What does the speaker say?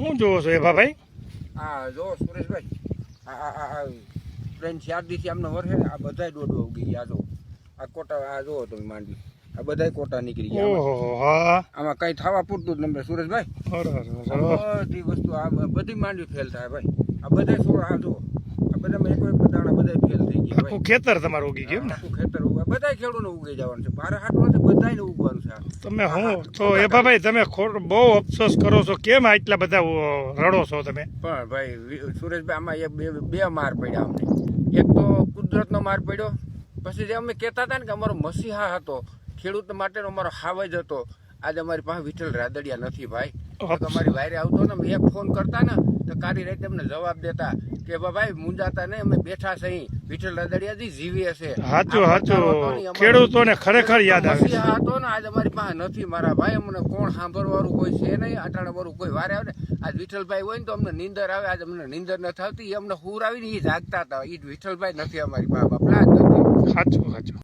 શું જોવો છો એ ભાઈ હા જો સુરેશભાઈ. આ ત્રણ ચાર દિવસથી આમને વર્ષે આ બધાય ડોડો ઉગી ગયા જો. આ કોટા આ જો તમે માંડી. આ બધાય કોટા નીકળી ગયા આમાં. ઓહો હા. આમાં કઈ થવા પૂરતું જ નંબર સુરેશભાઈ. બધી વસ્તુ આ બધી માંડવી ફેલ થાય ભાઈ. આ બધાય છોડ આ જો આ બધામાં એક એક દાણા બધાય ફેલ થઈ ગયા આખું ખેતર તમારું ઉગી ગયું ને? આખું ખેતર ઉગા બધાય ખેડૂને ઉગી જવાનું છે. ભારે હાટમાંથી બધાયને ઉગવાનું છે આ. તમે હું તો એ ભાઈ તમે બહુ અફસોસ કરો છો. કેમ આટલા બધા રડો છો તમે? પણ ભાઈ સુરેશભાઈ આમાં એક બે બે માર પડ્યા અમને. એક તો કુદરતનો માર પડ્યો. પછી જે અમે કહેતા હતા ને કે અમારો મસીહા હતો ખેડૂત માટેનો અમારો હાવજ હતો. આજે અમારી પાસે વિઠ્ઠલ રાદડિયા નથી ભાઈ. અમારી તમારી વાયરે આવતો ને એક ફોન કરતા ને તો કારી રાતે અમને જવાબ દેતા કે ભાઈ મુંજાતા નહીં અમે બેઠા છે અહીં. વિઠ્ઠલ રદડિયાથી જીવી હશે. સાચું સાચું ખેડૂતોને ખરેખર યાદ આવે હતો ને આજ અમારી પાસે નથી મારા ભાઈ અમને કોણ સાંભળવાનું કોઈ છે નહીં. અટાણા વાળું કોઈ વારે આવે ને. આજ વિઠ્ઠલભાઈ હોય ને તો અમને નીંદર આવે. આજ અમને નીંદર નથી આવતી એ અમને હુર આવીને એ જાગતા હતા. એ વિઠ્ઠલભાઈ નથી અમારી પાસે બાપલા નથી. સાચું સાચું